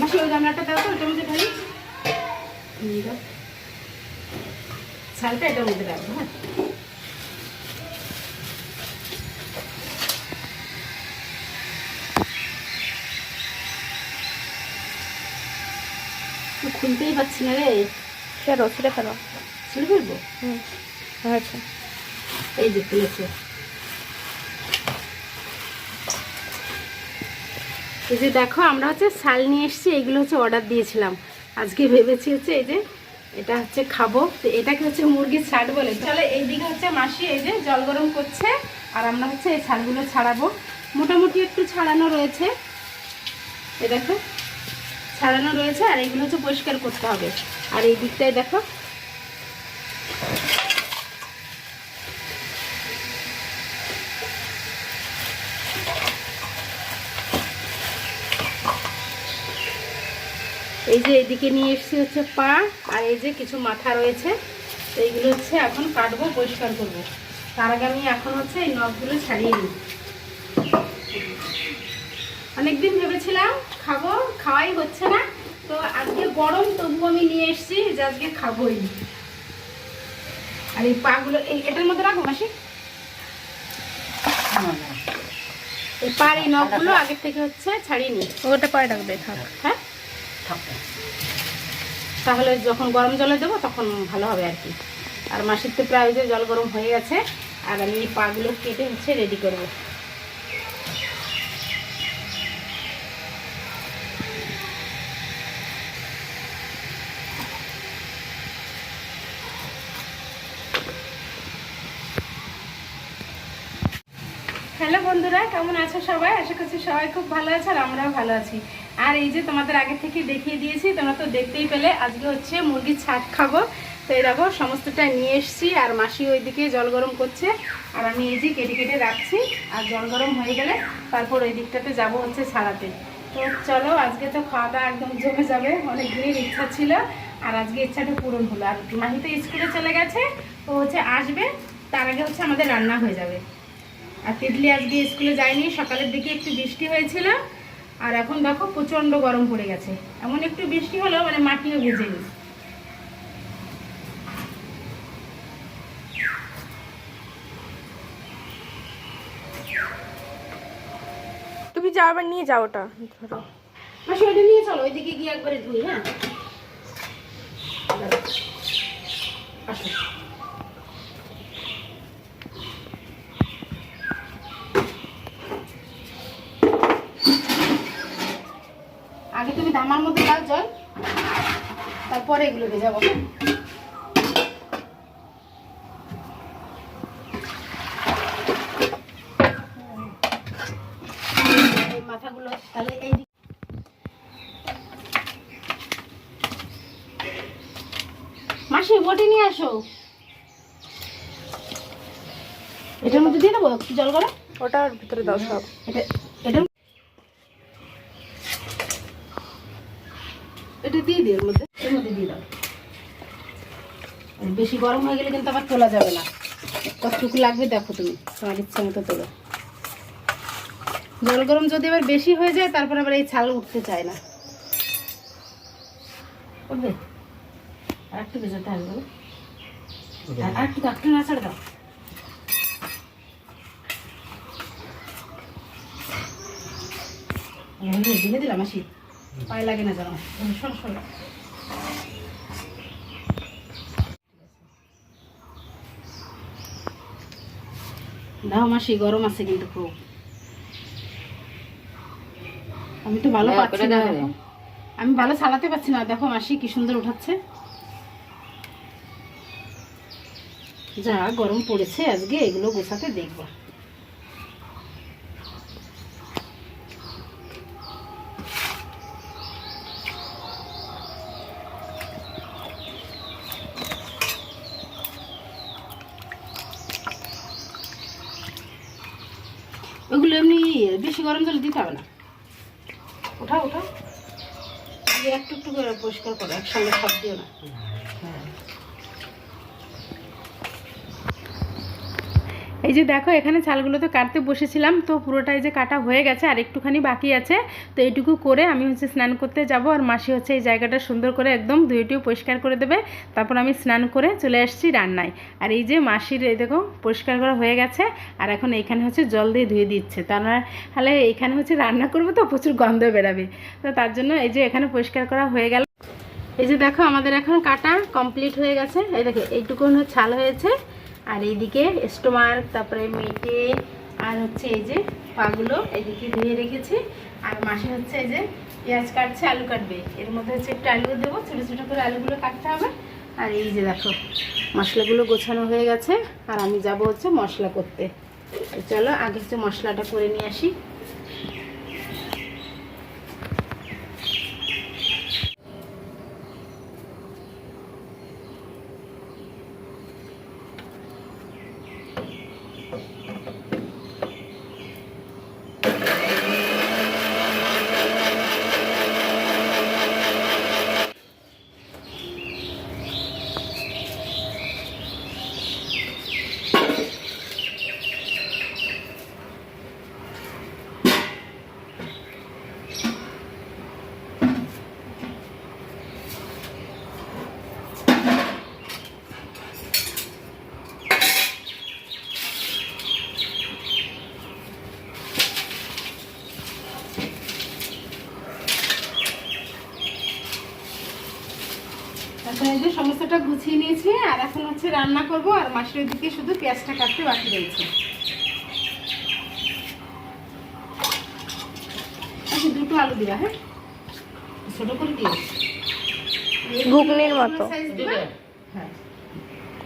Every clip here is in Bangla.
মাসি ওই দাও তো ওটার মধ্যে ঢালি। ছালটা এটার মধ্যে রাখব হ্যাঁ। খুলতেই পারছি না রে। ফেরো ছিঁড়ে ফেলো। ছিঁড়ে ফেলব? হুম হয়েছে। এই যে খুলেছে এই যে দেখো, আমরা হচ্ছে শাল নিয়ে এসেছি এগুলো হচ্ছে অর্ডার দিয়েছিলাম। আজকে ভেবেছি হচ্ছে এই যে এটা হচ্ছে খাব। তো এটাকে হচ্ছে মুরগির ছাড় বলে। চলে এইদিকে হচ্ছে মাসি এই যে জল গরম করছে, আর আমরা হচ্ছে এই ছাড়গুলো ছাড়াবো। মোটামুটি একটু ছাড়ানো রয়েছে। এ দেখো, ছাড়ানো রয়েছে, আর এইগুলো হচ্ছে পরিষ্কার করতে হবে। আর এই দিকটায় দেখো এই যে এদিকে নিয়ে এসেছি হচ্ছে পা আর এই যে কিছু মাথা রয়েছে তো এইগুলো হচ্ছে এখন কাটবো পরিষ্কার করব। তার আগে আমি এখন হচ্ছে এই নখগুলো ছাড়িয়ে নিই। অনেকদিন ভেবেছিলাম খাব খাওয়াই হচ্ছে না। তো আজকে গরম তবু আমি নিয়ে এসেছি যে আজকে খাবোই। আর এই পাগুলো এই এটার মধ্যে রাখো মাসি? এই পার এই নখগুলো আগের থেকে হচ্ছে ছাড়িয়ে নিই। ওটা পায়ে রাখবে থাক। হ্যাঁ তাহলে যখন গরম জলে দেবো, তখন ভালো হবে আর কি। আর মাসির তো প্রায় যে জল গরম হয়ে গেছে, আর আমি পাগুলো কেটে হচ্ছে রেডি করব হ্যালো বন্ধুরা কেমন আছো সবাই? আশা করছি সবাই খুব ভালো আছে আর আমরাও ভালো আছি। আর এই যে তোমাদের আগে থেকে দেখিয়ে দিয়েছি, তোমরা তো দেখতেই পেলে, আজকে হচ্ছে মুরগির ছাট খাব। তো এই দেখো, সমস্তটা নিয়ে এসছি আর মাসি ওইদিকে জল গরম করছে। আর আমি এই যে কেটে কেটে রাখছি, আর জল গরম হয়ে গেলে তারপর ওই দিকটাতে যাব হচ্ছে ছাড়াতে। তো চলো, আজকে তো খাওয়া দাওয়া একদম জমে যাবে অনেক দিনের ইচ্ছা ছিল, আর আজকে ইচ্ছাটা পূরণ হলো। আর মাহি তো স্কুলে চলে গেছে তো হচ্ছে আসবে, তার আগে হচ্ছে আমাদের রান্না হয়ে যাবে। আর তিতলি আজকে স্কুলে যায়নি সকালের দিকে একটু বৃষ্টি হয়েছিল। আর এখন দেখো প্রচণ্ড গরম পড়ে গেছে। এমন একটু বৃষ্টি হলো মানে মাটিও ভেজেনি। তুমি যাও আবার নিয়ে যাও ওটা। ধরো নিয়ে চলো ওইদিকে গিয়ে একবারে ধুই হ্যাঁ দাঁড়াও। আসো আগে তুমি ধামার মধ্যে দাও জল তারপরে এগুলো ভেজাবো? মাথাগুলো তাহলে এই মাসি বটি নিয়ে আসো। এটার মধ্যে দিয়ে দেবো জল করে ওটার ভিতরে দাও সব। এটা এটা দিয়ে দিই এর মধ্যে। বেশি গরম হয়ে গেলে কিন্তু আবার তোলা যাবে না। কতটুকু লাগবে দেখো তুমি, তোমার ইচ্ছা মতো তোলো। জল গরম যদি আবার বেশি হয়ে যায়, তারপর আবার এই ছাল উঠতে চায় না। উঠবে? আর একটু আর একটু না দাও। ধুয়ে দিলাম আসি পায়ে লাগে না জানো সরো সরো দাও মাসি গরম আছে কিন্তু খুব। আমি তো ভালো পাচ্ছি না। আমি ভালো চালাতে পারছি না। দেখো মাসি কি সুন্দর উঠাচ্ছে। যা গরম পড়েছে আজকে এগুলো গোছাতে দেখব ওগুলো এমনি বেশি গরম জল দিতে হবে না। ওঠা ওঠা একটু একটু করে পরিষ্কার করো, একসঙ্গে সব দিও না। এই যে দেখো, এখানে ছালগুলো তো কাটতে বসেছিলাম, তো পুরোটাই যে কাটা হয়ে গেছে আর একটুখানি বাকি আছে। তো এইটুকু করে আমি হচ্ছে স্নান করতে যাব আর মাসি হচ্ছে এই জায়গাটা সুন্দর করে একদম ধুয়েটিও পরিষ্কার করে দেবে। তারপর আমি স্নান করে চলে আসছি রান্নায়। আর এই যে মাসির, এই দেখো, পরিষ্কার করা হয়ে গেছে আর এখন এইখানে হচ্ছে জল দিয়ে ধুয়ে দিচ্ছে। তাহলে এইখানে হচ্ছে রান্না করব তো প্রচুর গন্ধ বেরাবে। তো তার জন্য এই যে এখানে পরিষ্কার করা হয়ে গেল। এই যে দেখো, আমাদের এখন কাটা কমপ্লিট হয়ে গেছে। এই দেখো, এইটুকুন ছাল হয়েছে। আর এইদিকে স্টোমার্ক তারপরে মেটে আর হচ্ছে এই যে পাগুলো এইদিকে ধুয়ে রেখেছি। আর মাসে হচ্ছে এই যে পেঁয়াজ কাটছে, আলু কাটবে। এর মধ্যে হচ্ছে একটু আলু দেবো, ছোটো ছোটো করে আলুগুলো কাটতে হবে। আর এই যে দেখো, মশলাগুলো গোছানো হয়ে গেছে। আর আমি যাব হচ্ছে মশলা করতে। চলো, আগে হচ্ছে মশলাটা করে নিয়ে আসি। যে সমস্তটা গুছিয়ে নিয়েছি আর এখন হচ্ছে রান্না করব আর মাসের দিকে শুধু পেঁয়াজটা কাটতে বাকি রয়েছে। আচ্ছা দুটো আলু দিবা হ্যাঁ? ছোট করে দিও। ঘুগনির মতো। হ্যাঁ।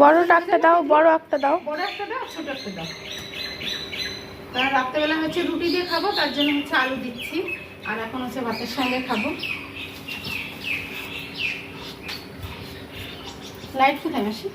বড়টা একটা দাও বড় একটা দাও। বড় একটা দাও ছোট একটা দাও। কারণ রাত্রেবেলা হচ্ছে রুটি দিয়ে খাব তার জন্য হচ্ছে আলু দিচ্ছি আর এখন হচ্ছে ভাতের সঙ্গে খাব। লাইট কোথায় মাসি?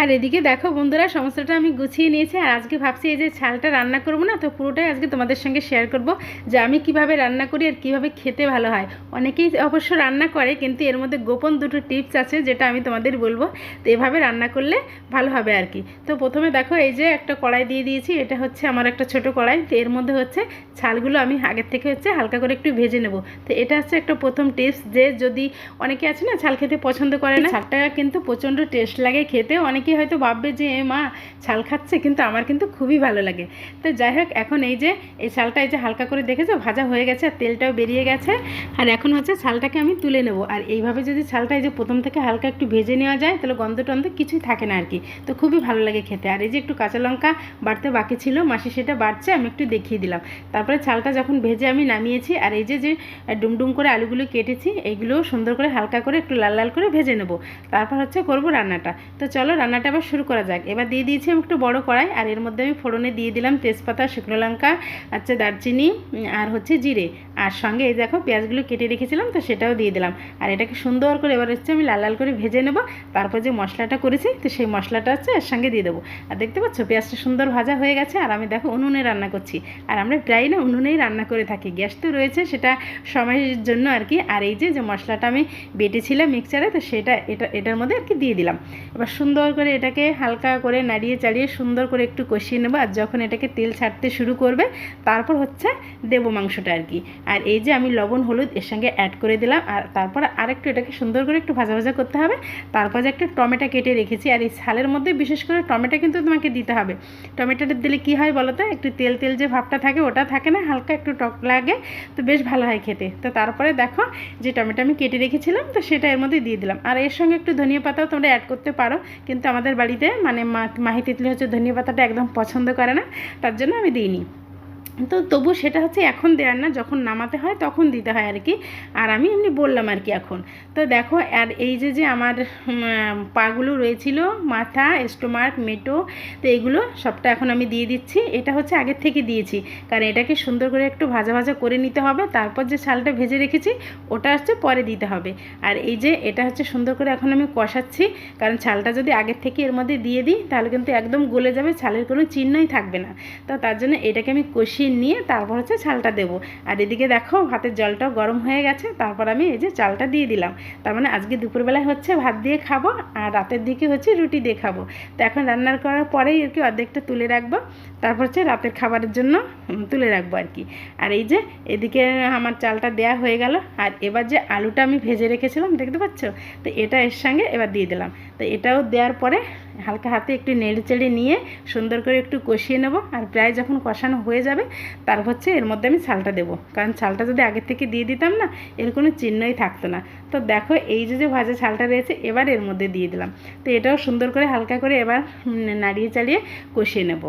আর এদিকে দেখো বন্ধুরা, সমস্তটা আমি গুছিয়ে নিয়েছি আর আজকে ভাবছি এই যে ছালটা রান্না করব না, তো পুরোটাই আজকে তোমাদের সঙ্গে শেয়ার করব যে আমি কীভাবে রান্না করি আর কীভাবে খেতে ভালো হয়। অনেকেই অবশ্য রান্না করে, কিন্তু এর মধ্যে গোপন দুটো টিপস আছে যেটা আমি তোমাদের বলব, তো এভাবে রান্না করলে ভালো হবে আর কি। তো প্রথমে দেখো এই যে একটা কড়াই দিয়ে দিয়েছি, এটা হচ্ছে আমার একটা ছোট কড়াই, তো এর মধ্যে হচ্ছে ছালগুলো আমি আগের থেকে হচ্ছে হালকা করে একটু ভেজে নেব। তো এটা হচ্ছে একটা প্রথম টিপস যে যদি অনেকে আছে না, ছাল খেতে পছন্দ করে না, ছালটা কিন্তু প্রচণ্ড টেস্ট লাগে খেতে অনেকেই হয়তো ভাববে যে, এ মা, ছাল খাচ্ছে। কিন্তু আমার কিন্তু খুবই ভালো লাগে। তো যাই হোক, এখন এই যে, এই ছালটা এই যে হালকা করে দেখেছ, ভাজা হয়ে গেছে আর তেলটাও বেরিয়ে গেছে। আর এখন হচ্ছে ছালটাকে আমি তুলে নেব। আর এইভাবে যদি ছালটা এই যে প্রথম থেকে হালকা একটু ভেজে নেওয়া যায়, তাহলে গন্ধ টন্ধ কিছুই থাকে না আর কি তো খুবই ভালো লাগে খেতে। আর এই যে একটু কাঁচা লঙ্কা বাড়তে বাকি ছিল, মাসি সেটা বাড়ছে, আমি একটু দেখিয়ে দিলাম। তারপরে ছালটা যখন ভেজে আমি নামিয়েছি, আর এই যে যে ডুমডুম করে আলুগুলো কেটেছি, এইগুলোও সুন্দর করে হালকা করে একটু লাল লাল করে ভেজে নেব। তারপর হচ্ছে করব রান্নাটা। তো চলো রান্নাটা আবার শুরু করা যাক। এবার দিয়ে দিয়েছি আমি একটু বড় কড়াই, আর এর মধ্যে আমি ফোড়নে দিয়ে দিলাম তেজপাতা, শুকনো লঙ্কা আচ্ছা দারচিনি আর হচ্ছে জিরে। আর সঙ্গে এই দেখো পেঁয়াজগুলো কেটে রেখেছিলাম, তো সেটাও দিয়ে দিলাম। আর এটাকে সুন্দর করে এবার হচ্ছে আমি লাল লাল করে ভেজে নেব। তারপর যে মশলাটা করেছি, তো সেই মশলাটা হচ্ছে এর সঙ্গে দিয়ে দেবো। আর দেখতে পাচ্ছ, পেঁয়াজটা সুন্দর ভাজা হয়ে গেছে, আর আমি দেখো উনুনে রান্না করছি। আর আমরা প্রায় না উনুনেই রান্না করে থাকি। গ্যাস তো রয়েছে, সেটা সময়ের জন্য আর কি। আর এই যে যে মশলাটা আমি বেটেছিলাম মিক্সচারে তো সেটা, এটা, এটার মধ্যে আর কি দিয়ে দিলাম। এবার সুন্দর করে এটাকে হালকা করে নাড়িয়ে চাড়িয়ে সুন্দর করে একটু কষিয়ে নেব। আর যখন এটাকে তেল ছাড়তে শুরু করবে, তারপর হচ্ছে দেবো মাংসটা আর কি। আর এই যে আমি লবণ, হলুদ এর সঙ্গে অ্যাড করে দিলাম। আর তারপর আরেকটু এটাকে সুন্দর করে একটু ভাজা ভাজা করতে হবে। তারপর যে একটা টমেটো কেটে রেখেছি। আর এই ছালের মধ্যে বিশেষ করে টমেটো কিন্তু তোমাকে দিতে হবে। টমেটোটা দিলে কি হয় বলো তো? একটু তেল তেল যে ভাবটা থাকে ওটা থাকে না, হালকা একটু টক লাগে, তো বেশ ভালো হয় খেতে। তো তারপরে দেখো, যে টমেটো আমি কেটে রেখেছিলাম, তো সেটা এর মধ্যে দিয়ে দিলাম। আর এর সঙ্গে একটু ধনিয়া পাতাও তোমরা অ্যাড করতে পারো। কিন্তু আমাদের বাড়িতে মানে মাহিতিতলি মাহি তিতলি হচ্ছে ধনিয়া পাতাটা একদম পছন্দ করে না, তার জন্য আমি দিইনি। তো তবু সেটা হচ্ছে এখন দেওয়ার না, যখন নামাতে হয় তখন দিতে হয় আর কি। আর আমি এমনি বললাম আর কি এখন। তো দেখো, আর এই যে যে আমার পাগুলো রয়েছিল, মাথা, স্টোমাক, মেটো, তো এগুলো সবটা এখন আমি দিয়ে দিচ্ছি। এটা হচ্ছে আগের থেকে দিয়েছি। কারণ এটাকে সুন্দর করে একটু ভাজা ভাজা করে নিতে হবে। তারপর যে ছালটা ভেজে রেখেছি, ওটা হচ্ছে পরে দিতে হবে। আর এই যে, এটা হচ্ছে সুন্দর করে এখন আমি কষাচ্ছি। কারণ ছালটা যদি আগের থেকে এর মধ্যে দিয়ে দিই, তাহলে কিন্তু একদম গলে যাবে ছালের কোনো চিহ্নই থাকবে না। তো তার জন্য এটাকে আমি কষিয়ে কষিয়ে নিয়ে তারপর হচ্ছে চালটা দেবো। আর এদিকে দেখো ভাতের জলটাও গরম হয়ে গেছে, তারপর আমি এই যে চালটা দিয়ে দিলাম। তার মানে আজকে দুপুরবেলায় হচ্ছে ভাত দিয়ে খাব আর রাতের দিকে হচ্ছে রুটি দিয়ে খাব। তো এখন রান্নার করার পরেই আর কি অর্ধেকটা তুলে রাখব, তারপর হচ্ছে রাতের খাবারের জন্য তুলে রাখব আর কি। আর এই যে এদিকে আমার চালটা দেয়া হয়ে গেল, আর এবার যে আলুটা আমি ভেজে রেখেছিলাম, দেখতে পাচ্ছ? তো এটা এর সঙ্গে এবার দিয়ে দিলাম। তো এটাও দেওয়ার পরে হালকা হাতে একটু নেড়ে চেড়ে নিয়ে সুন্দর করে একটু কষিয়ে নেব। আর প্রায় যখন কষানো হয়ে যাবে, তার হচ্ছে এর মধ্যে আমি ছালটা দেবো। কারণ ছালটা যদি আগে থেকে দিয়ে দিতাম না, এর কোনো চিহ্নই থাকতো না। তো দেখো, এই যে যে ভাজা ছালটা রয়েছে, এবার এর মধ্যে দিয়ে দিলাম। তো এটাও সুন্দর করে হালকা করে এবার নাড়িয়ে চালিয়ে কষিয়ে নেব।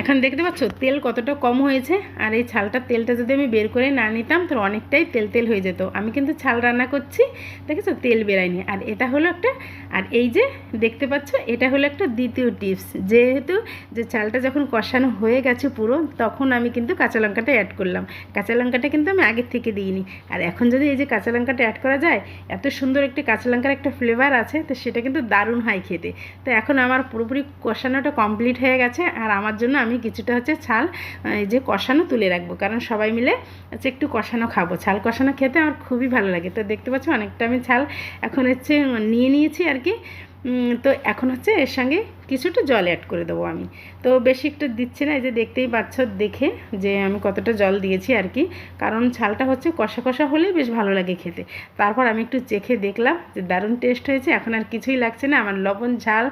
এখন দেখতে পাচ্ছ, তেল কতটা কম হয়েছে, আর এই ছালটার তেলটা যদি আমি বের করে না নিতাম তো অনেকটাই তেল তেল হয়ে যেত। আমি কিন্তু ছাল রান্না করছি, দেখেছ? তেল বেরায়নি। আর এটা হলো একটা, আর এই যে দেখতে পাচ্ছ, এটা হলো একটা দ্বিতীয় টিপস। যেহেতু যে চালটা যখন কষানো হয়ে গেছে পুরো, তখন আমি কিন্তু কাঁচা লঙ্কাটা অ্যাড করলাম। কাঁচা লঙ্কাটা কিন্তু আমি আগের থেকে দিইনি। আর এখন যদি এই যে কাঁচা লঙ্কাটা অ্যাড করা যায়, এত সুন্দর একটি কাঁচা লঙ্কার একটা ফ্লেভার আছে, তো সেটা কিন্তু দারুণ হয় খেতে। তো এখন আমার পুরোপুরি কষানোটা কমপ্লিট হয়ে গেছে, আর আমার জন্য আমি কিছুটা হচ্ছে ছাল এই যে কষানো তুলে রাখব। কারণ সবাই মিলে হচ্ছে একটু কষানো খাব। ছাল কষানো খেতে আমার খুবই ভালো লাগে। তো দেখতে পাচ্ছি, অনেকটা আমি ছাল এখন হচ্ছে নিয়ে নিয়েছি আর কি। তো এখন হচ্ছে এর সঙ্গে কিছুটা জল অ্যাড করে দেবো আমি। তো বেশি একটু দিচ্ছি না, এই যে দেখতেই পাচ্ছ, দেখে যে আমি কতটা জল দিয়েছি আর কি। কারণ ছালটা হচ্ছে কষা কষা হলেই বেশ ভালো লাগে খেতে। তারপর আমি একটু চেখে দেখলাম যে দারুণ টেস্ট হয়েছে, এখন আর কিছুই লাগছে না। আমার লবণ ঝাল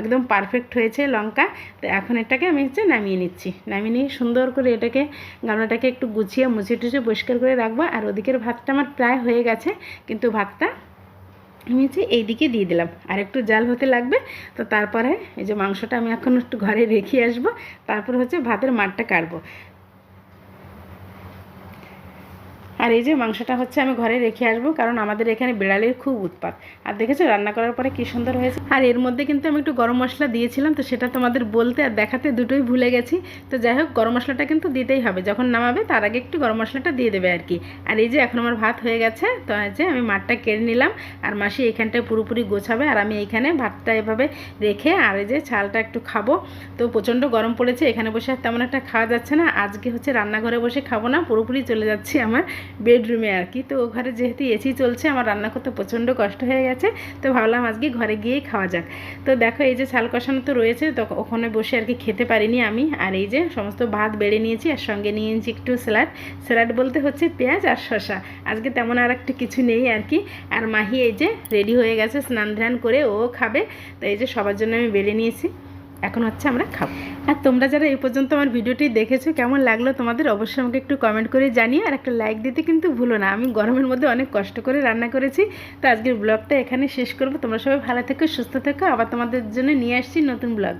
একদম পারফেক্ট হয়েছে লঙ্কা। তো এখন এটাকে আমি হচ্ছে নামিয়ে নিচ্ছি। নামিয়ে নিয়ে সুন্দর করে এটাকে, গামলাটাকে একটু গুছিয়ে মুছে টুছে পরিষ্কার করে রাখব। আর ওদিকের ভাতটা আমার প্রায় হয়ে গেছে, কিন্তু ভাতটা এই এইদিকে দিয়ে দিলাম। আর একটু জাল হতে লাগবে, তো তারপরে এই যে মাংসটা আমি এখন একটু ঘরে রেখে আসব, তারপর হচ্ছে ভাতের মাঠটা কাটবো। আর এই যে মাংসটা হচ্ছে আমি ঘরে রেখে আসব, কারণ আমাদের এখানে বিড়ালের খুব উৎপাত। আর দেখেছ, রান্না করার পরে কী সুন্দর হয়েছে। আর এর মধ্যে কিন্তু আমি একটু গরম মশলা দিয়েছিলাম, তো সেটা তোমাদের বলতে আর দেখাতে দুটোই ভুলে গেছি। তো যাই হোক, গরম মশলাটা কিন্তু দিতেই হবে, যখন নামাবে তার আগে একটু গরম মশলাটা দিয়ে দেবে আর কি। আর এই যে এখন আমার ভাত হয়ে গেছে, তো যে আমি মাঠটা কেড়ে নিলাম, আর মাসি এখানটায় পুরোপুরি গোছাবে, আর আমি এইখানে ভাতটা এভাবে রেখে আর এই যে চালটা একটু খাব। তো প্রচণ্ড গরম পড়েছে, এখানে বসে আর তেমন একটা খাওয়া যাচ্ছে না, আজকে হচ্ছে রান্নাঘরে বসে খাব না, পুরোপুরি চলে যাচ্ছি আমার বেডরুমে আর কি। তো ঘরে যেহেতু এসি চলছে, আমার রান্না করতে প্রচণ্ড কষ্ট হয়ে গেছে। তো ভাবলাম আজকে ঘরে গিয়েই খাওয়া যাক। তো দেখো এই যে ছাল কষানো তো রয়েছে, তো ওখানে বসে আর কি খেতে পারিনি আমি। আর এই যে সমস্ত ভাত বেড়ে নিয়েছি, আর সঙ্গে নিয়ে নিয়েছি একটু স্যালাড। স্যালাড বলতে হচ্ছে পেঁয়াজ আর শসা। আজকে তেমন আর একটা কিছু নেই আর কি। আর মাহি এই যে রেডি হয়ে গেছে, স্নান ধ্যান করে ও খাবে। তো এই যে সবার জন্য আমি বেড়ে নিয়েছি। এখন হচ্ছে আমরা খাব। আর তোমরা যারা এই পর্যন্ত আমার ভিডিওটি দেখেছ, কেমন লাগল তোমাদের অবশ্যই আমাকে একটু কমেন্ট করে জানিয়ে আর একটা লাইক দিতে কিন্তু ভুলো না। আমি গরমের মধ্যে অনেক কষ্ট করে রান্না করেছি। তো আজকের ব্লগটা এখানে শেষ করব। তোমরা সবাই ভালো থেকো, সুস্থ থেকো। আবার তোমাদের জন্য নিয়ে আসছি নতুন ব্লগ